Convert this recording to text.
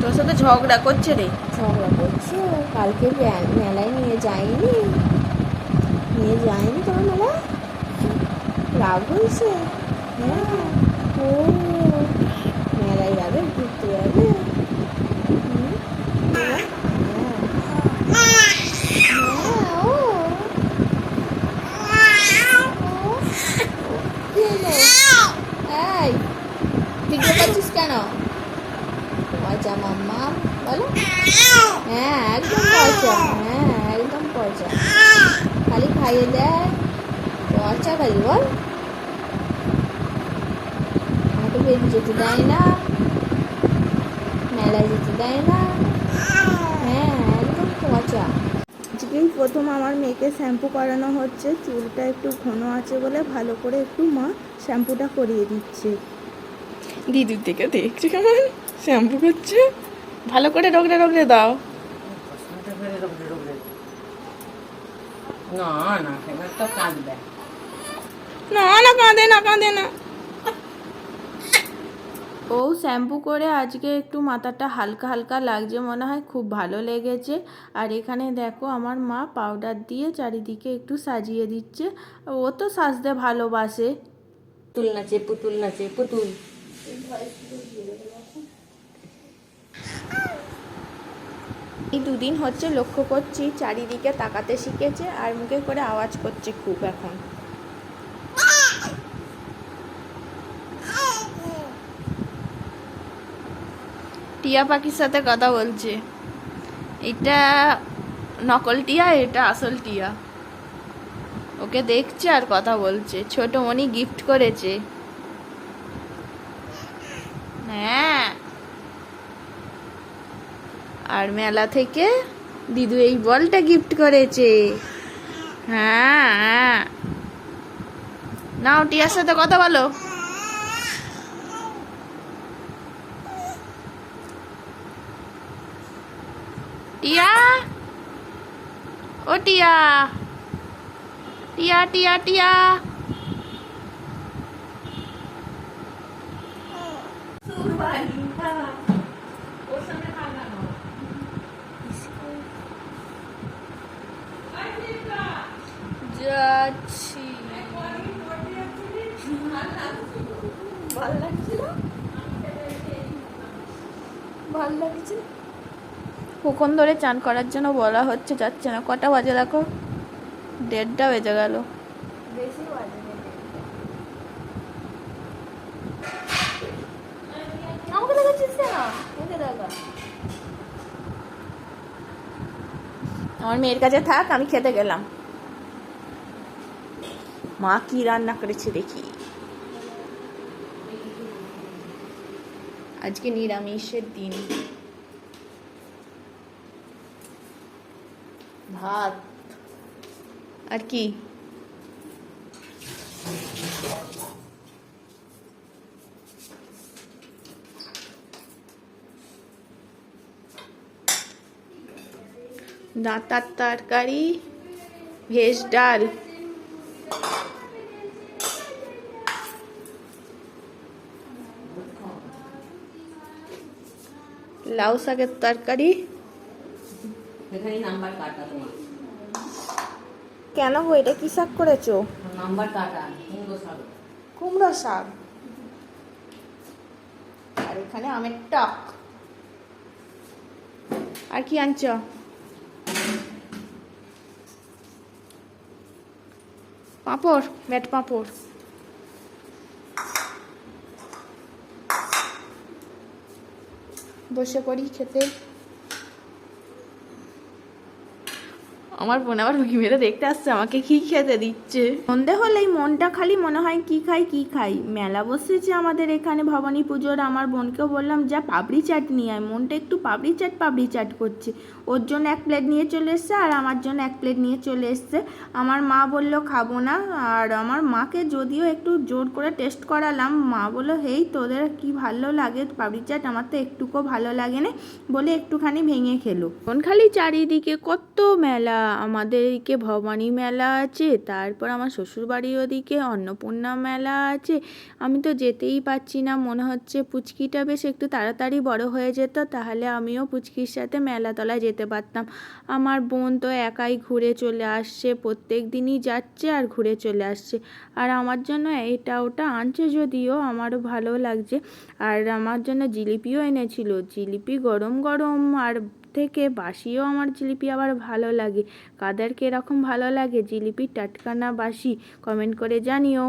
তোর সাথে ঝগড়া করছে রে। ঝগড়া করছে কালকে মেলায় নিয়ে যায়নি। নিয়ে যায়নি তোমার মেলা রাগ হয়েছে। হ্যাঁ। ও মেলায় যাবে ঘুরতে যাবে হুম, হ্যাঁ হ্যাঁ ও ও, কি হলো? এই ভিডিও করছিস কেন পচা মাম্মা বলো হ্যাঁ একদম পচা হ্যাঁ একদম পচা খালি খাইয়ে দেয় পচা খালি বল। আমাকে বেরিয়ে যেতে দেয় না। মেলায় যেতে দেয় না। হ্যাঁ একদম পচা আজকেই প্রথম আমার মেয়েকে শ্যাম্পু করানো হচ্ছে চুলটা একটু ঘন আছে বলে ভালো করে একটু মা শ্যাম্পুটা করিয়ে দিচ্ছে। দিদির থেকে দেখছি কেমন? শ্যাম্পু করছে? ভালো করে রগড়ে রগড়ে দাও। না না সেবার তো কাঁদবে। না না কাঁদে না কাঁদে না। ও শ্যাম্পু করে আজকে একটু মাথাটা হালকা হালকা লাগছে মনে হয় খুব ভালো লেগেছে। আর এখানে দেখো আমার মা পাউডার দিয়ে চারিদিকে একটু সাজিয়ে দিচ্ছে। ও তো সাজতে ভালোবাসে। পুতুল নাচে পুতুল নাচে পুতুল। এই দুদিন হচ্ছে লক্ষ্য করছি চারিদিকে তাকাতে শিখেছে আর মুখে করে আওয়াজ করছে খুব এখন। টিয়া পাখির সাথে কথা বলছে। এটা নকল টিয়া, এটা আসল টিয়া। ওকে দেখছে আর কথা বলছে। ছোট মনি গিফট করেছে। হ্যাঁ। আর মেলা থেকে দিদু এই বলটা গিফট করেছে। হ্যাঁ হ্যাঁ। নাও, টিয়ার সাথে কথা বলো। টিয়া? ও টিয়া। টিয়া টিয়া টিয়া। যাচ্ছি ভালো লাগছে কখন ধরে চান করার জন্য বলা হচ্ছে যাচ্ছে না। কটা বাজে দেখো? দেড়টা বেজে গেল। বাজে আমাকে দেখাচ্ছিস কেন? ওকে দেখা। আমার মেয়ের কাছে থাক আমি খেতে গেলাম। মা কি রান্না করেছে দেখি। আজকে নিরামিষের দিন। ভাত। আর কি? ডাঁটার তরকারি, ভেজ ডাল। লাউ শাকের তরকারি। এখানে নাম্বার কাটা তোমার। কেন গো এটা কি শাক করেছ? নাম্বার কাটা হিন্দু সাগর কুমড়ো শাক? আর এখানে আমের টক। আর কি আনছ? পাঁপড় ব্যাট পাঁপড়। বসে পড়ি খেতে। আমার বোন আবার উঁকি মেরে দেখতে আসছে আমাকে কি খেতে দিচ্ছে? সন্ধে হলেই মনটা খালি মনে হয় কি খাই কি খাই? মেলা বসেছে আমাদের এখানে ভবানী পুজোর। আমার বোনকেও বললাম যা পাপড়ি চাট নিয়ে আয়। মনটা একটু পাপড়ি চাট পাপড়ি চাট করছে। ওর জন্য এক প্লেট নিয়ে চলে এসছে আর আমার জন্য এক প্লেট নিয়ে চলে এসছে। আমার মা বলল খাব না। আর আমার মাকে যদিও একটু জোর করে টেস্ট করালাম মা বলল হেই তোদের কি ভালো লাগে? পাপড়ি চাট আমার তো একটুকু ভালো লাগে না। বলে একটুখানি ভেঙে খেলো। খালি চারিদিকে কত মেলা। আমাদের এদিকে ভবানী মেলা আছে, তারপর আমার শ্বশুরবাড়ির ওদিকে অন্নপূর্ণা মেলা আছে। আমি তো যেতেই পারছি না, মনে হচ্ছে পুচকিটা বেশ একটু তাড়াতাড়ি বড় হয়ে যেত, তাহলে আমিও পুচকির সাথে মেলাতলায় যেতে পারতাম। আমার বোন তো একাই ঘুরে চলে আসছে, প্রত্যেক দিনই যাচ্ছে আর ঘুরে চলে আসছে। আর আমার জন্য এটা ওটা আনছে যদিও আমারও ভালো লাগছে। আর আমার জন্য জিলিপিও এনেছিল, জিলিপি গরম গরম আর থেকে বাসিও আমার জিলিপি আবার ভালো লাগে। কাদেরকে এরকম ভালো লাগে? জিলিপি টাটকা না বাসি কমেন্ট করে জানিও।